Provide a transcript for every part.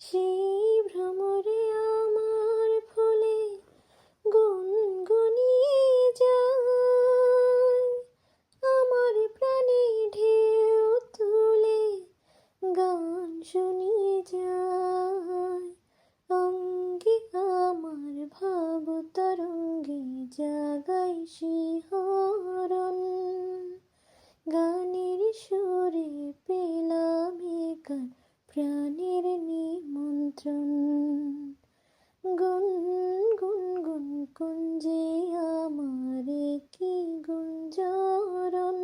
সেই ভ্রমরে আমার ফুলে গুনগুনিয়ে যায়। আমার প্রাণে ঢেউ তুলে গান শুনিয়ে যায়। অঙ্গে আমার ভাব তরঙ্গে জাগাই শিহরণ নিমন্ত্রণ গুন গুন গুন কুঞ্জে আমারে কি গুঞ্জরণ।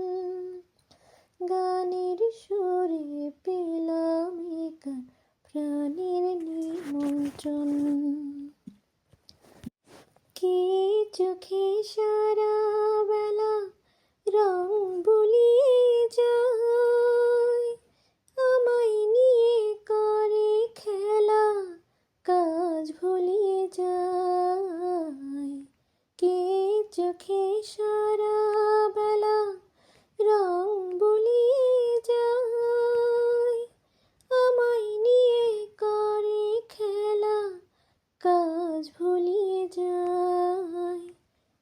গানের সুরে পেলাম গান প্রাণের নিমন্ত্রণ। চোখে সারা বেলা রং বলিয়ে যায়। আমায় নিয়ে করে খেলা কাজ ভুলিয়ে যায়।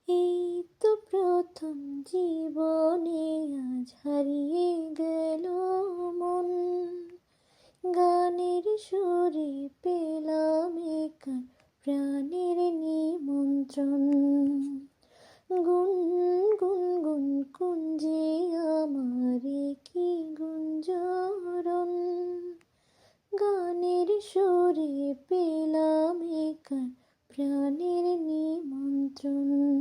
এই তো প্রথম জীবনে আজ হারিয়ে গেল মন। গানের সুরে পেলাম একার প্রাণের নিমন্ত্রণ। প্রাণের নিমন্ত্রণ